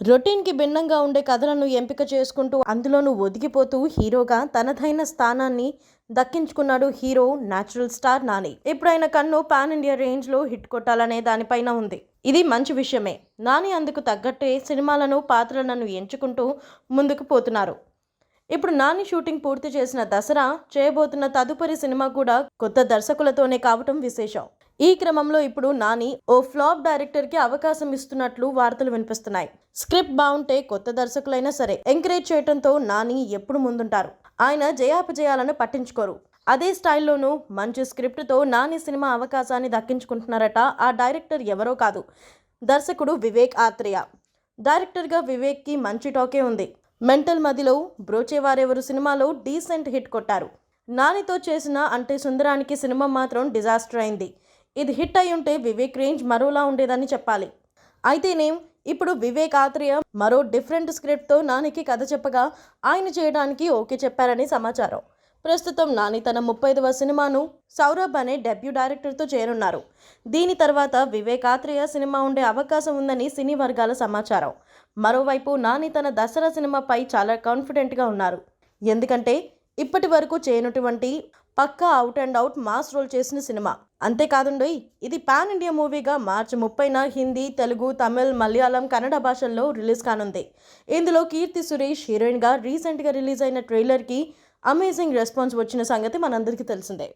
రొటీన్కి భిన్నంగా ఉండే కథలను ఎంపిక చేసుకుంటూ అందులోనూ ఒదిగిపోతూ హీరోగా తనదైన స్థానాన్ని దక్కించుకున్నాడు హీరో న్యాచురల్ స్టార్ నాని. ఇప్పుడైన కన్ను పాన్ ఇండియా రేంజ్లో హిట్ కొట్టాలనే దానిపైన ఉంది. ఇది మంచి విషయమే. నాని అందుకు తగ్గట్టే సినిమాలను పాత్రలను ఎంచుకుంటూ ముందుకు పోతున్నారు. ఇప్పుడు నాని షూటింగ్ పూర్తి చేసిన దసరా చేయబోతున్న తదుపరి సినిమా కూడా కొత్త దర్శకులతోనే కావటం విశేషం. ఈ క్రమంలో ఇప్పుడు నాని ఓ ఫ్లాప్ డైరెక్టర్కి అవకాశం ఇస్తున్నట్లు వార్తలు వినిపిస్తున్నాయి. స్క్రిప్ట్ బాగుంటే కొత్త దర్శకులైనా సరే ఎంకరేజ్ చేయడంతో నాని ఎప్పుడు ముందుంటారు. ఆయన జయాపజయాలను పట్టించుకోరు. అదే స్టైల్లోనూ మంచి స్క్రిప్ట్తో నాని సినిమా అవకాశాన్ని దక్కించుకుంటున్నారట ఆ డైరెక్టర్ ఎవరో కాదు. దర్శకుడు వివేక్ ఆత్రేయ. డైరెక్టర్గా వివేక్కి మంచి టాకే ఉంది. మెంటల్ మదిలో బ్రోచేవారెవరు సినిమాలో డీసెంట్ హిట్ కొట్టారు. నానితో చేసిన అంటే సుందరానికి సినిమా మాత్రం డిజాస్టర్ అయింది. ఇది హిట్ అయి ఉంటే వివేక్ రేంజ్ మరోలా ఉండేదని చెప్పాలి. అయితేనేం ఇప్పుడు వివేక్ ఆత్రేయ మరో డిఫరెంట్ స్క్రిప్ట్తో నానికి కథ చెప్పగా ఆయన చేయడానికి ఓకే చెప్పారని సమాచారం. ప్రస్తుతం నాని తన ముప్పైదవ సినిమాను సౌరభ్ అనే డెబ్యూ డైరెక్టర్తో చేరున్నారు. దీని తర్వాత వివేక్ ఆత్రేయ సినిమా ఉండే అవకాశం ఉందని సినీ వర్గాల సమాచారం. మరోవైపు నాని తన దసరా సినిమాపై చాలా కాన్ఫిడెంట్గా ఉన్నారు. ఎందుకంటే ఇప్పటి వరకు చేయనటువంటి పక్కా out and out mass role చేసిన సినిమా. అంతేకాదండి ఇది పాన్ ఇండియా మూవీగా మార్చి ముప్పైన హిందీ తెలుగు తమిళ్ మలయాళం కన్నడ భాషల్లో రిలీజ్ కానుంది. ఇందులో కీర్తి సురేష్ హీరోయిన్గా రీసెంట్గా రిలీజ్ అయిన ట్రైలర్కి అమేజింగ్ రెస్పాన్స్ వచ్చిన సంగతి మనందరికీ తెలిసిందే.